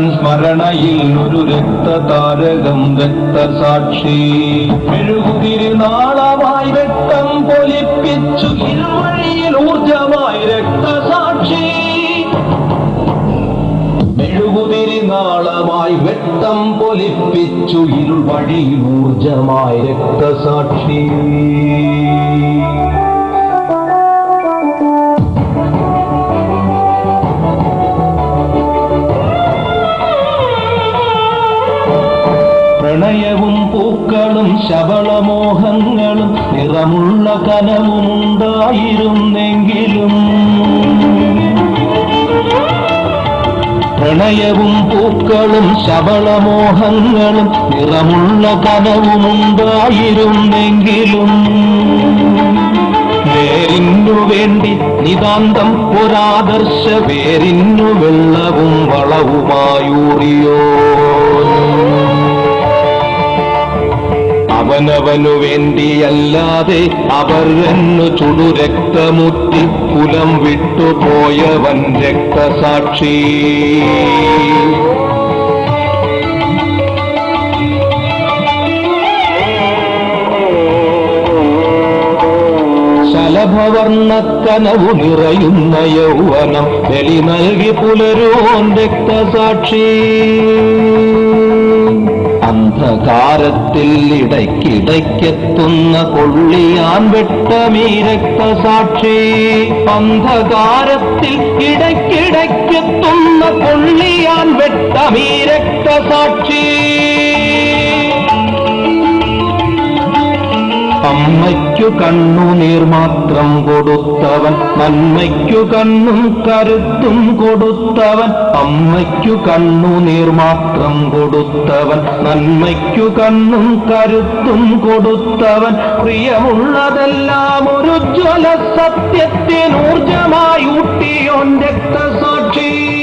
സ്മരണയിൽ ഒരു രക്തതാരകം രക്തസാക്ഷി. മെഴുകുതിരുനാളമായി രക്തം പൊലിപ്പിച്ചു ഇരുവഴിയിൽ ഊർജമായി രക്തസാക്ഷി. മെഴുകുതിരുനാളമായി വെട്ടം പൊലിപ്പിച്ചു ഇരുവഴി ഊർജമായി രക്തസാക്ഷി. ശബളമോഹങ്ങളും നിറമുള്ള കനവുമുണ്ടായിരുന്നെങ്കിലും പ്രണയവും പൂക്കളും ശബളമോഹങ്ങളും നിറമുള്ള കനവുമുണ്ടായിരുന്നെങ്കിലും വേരിന്നു വേണ്ടി നിതാന്തം ഒരാദർശ വേരിന്നു വെള്ളവും വളവുമായൂറിയോ അവനവനു വേണ്ടിയല്ലാതെ അവർ എന്നു ചുടുരക്തമുറ്റി കുലം വിട്ടുപോയവൻ രക്തസാക്ഷി. ശലഭവർണക്കനവു നിറയുന്ന യൗവനം ബലി നൽകി പുലരോൻ രക്തസാക്ഷി. അന്ധകാരത്തിൽ ഇടയ്ക്കിടയ്ക്കെത്തുന്ന കൊള്ളിയാൻ വെട്ടമീ രക്തസാക്ഷി അന്ധകാരത്തിൽ ഇടയ്ക്കിടയ്ക്കെത്തുന്ന കൊള്ളിയാൻ വെട്ടമീ രക്തസാക്ഷി അമ്മയ്ക്കു കണ്ണു നീർമാത്രം കൊടുത്തവൻ നന്മയ്ക്കു കണ്ണും കരുത്തും കൊടുത്തവൻ അമ്മയ്ക്കു കണ്ണു നീർമാത്രം കൊടുത്തവൻ നന്മയ്ക്കു കണ്ണും കരുത്തും കൊടുത്തവൻ. പ്രിയമുള്ളതെല്ലാം ഒരു ജ്വല സത്യത്തിനൂർജമായി ഊട്ടിയോൻ രക്തസാക്ഷി.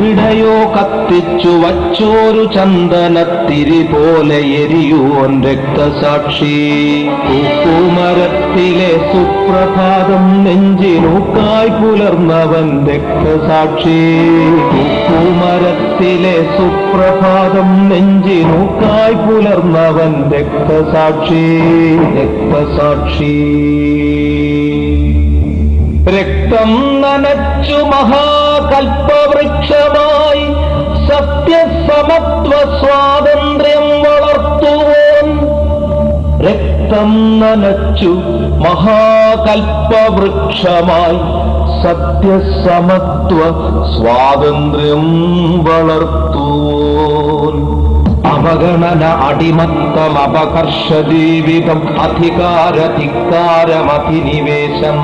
എവിടെയോ കത്തിച്ചു വച്ചോരു ചന്ദനത്തിരി പോലെ എരിയൂ രക്തസാക്ഷി. ഉപ്പുമരത്തിലെ സുപ്രഭാതം നെഞ്ചിനൂക്കായി പുലർന്നവൻ രക്തസാക്ഷി. ഉപ്പുമരത്തിലെ സുപ്രഭാതം നെഞ്ചിനൂക്കായി പുലർന്നവൻ രക്തസാക്ഷി. രക്തസാക്ഷി. രക്തം നനച്ചു മഹാകൽപ്പവൃക്ഷമായി സത്യസമത്വ സ്വാതന്ത്ര്യം വളർത്തുവോൻ രക്തം നനച്ചു മഹാകൽപ്പവൃക്ഷമായി സത്യസമത്വ സ്വാതന്ത്ര്യം വളർത്തുവാൻ. അവഗണന അടിമത്തം അപകർഷ ജീവിതം അധികാരധികാരമധിനിവേശം.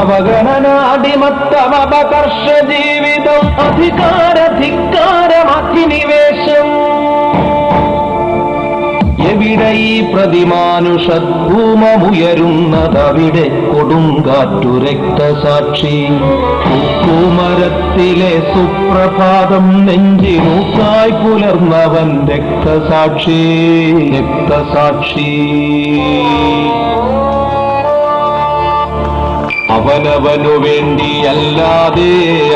അവഗണന അടിമത്തം അപകർഷ ജീവിതം അധികാരധികാരമധിനിവേശം. എവിടെ ഈ പ്രതിമാനുഷൂമമുയരുന്നതവിടെ കൊടുങ്കാറ്റു രക്തസാക്ഷി. പൂമരത്തിലെ സുപ്രഭാതം നെഞ്ചിനൂക്കായി പുലർന്നവൻ രക്തസാക്ഷി രക്തസാക്ഷി. അവനവനു വേണ്ടിയല്ലാതെ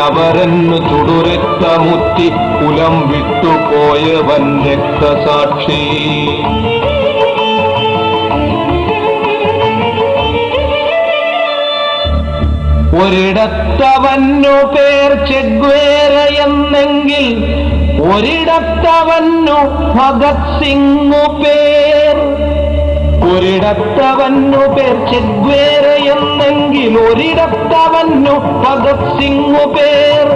അവരന്നു തുടുരക്തമുത്തി കുലം വിട്ടുപോയവൻ രക്തസാക്ഷി. ഒരിടത്തവന്നു പേർ ചെഗ്വേര എന്നെങ്കിൽ ഒരിടത്തവന്നു ഭഗത് സിംഗു പേർ. ഒരിടത്തവന്നു പേർ ചെഗ്വേരയെന്നെങ്കിൽ ഒരിടത്തവന്നു ഭഗത് സിംഗു പേർ.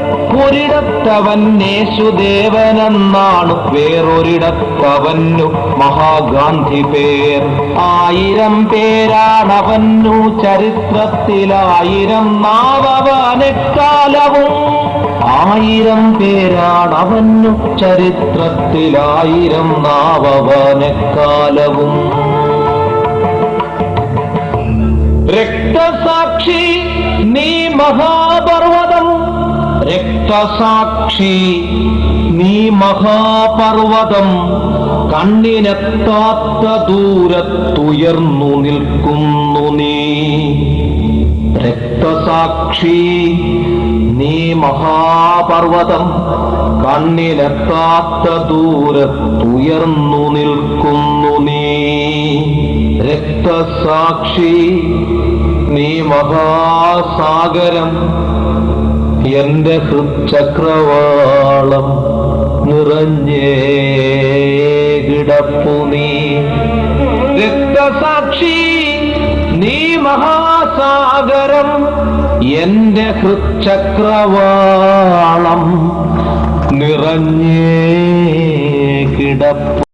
ഒരിടത്തവൻ യേശുദേവനെന്നാണ് വേറൊരിടത്തവന്നു മഹാഗാന്ധി പേർ. ആയിരം പേരാണവന്നു ചരിത്രത്തിലായിരം നാവവനെക്കാലവും. ആയിരം പേരാണവന്നു ചരിത്രത്തിലായിരം നാവവനെക്കാലവും. രക്തസാക്ഷി നീ മഹാപർവതം രക്തസാക്ഷി നീ മഹാപർവതം കണ്ണിനെത്താത്ത ദൂരത്തുയർന്നു നിൽക്കുന്നു നീ. രക്തസാക്ഷി നീ മഹാപർവതം കണ്ണിലെത്താത്ത ദൂരത്തുയർന്നു നിൽക്കുന്നു നീ. രക്തസാക്ഷി നീ മഹാസാഗരം എന്റെ ഹൃചക്രവാളം നിറഞ്ഞേ കിടപ്പു നീ. രക്തസാക്ഷി നീ മഹാസാഗരം എന്റെ ഹൃചക്രവാളം നിറഞ്ഞേ കിടപ്പു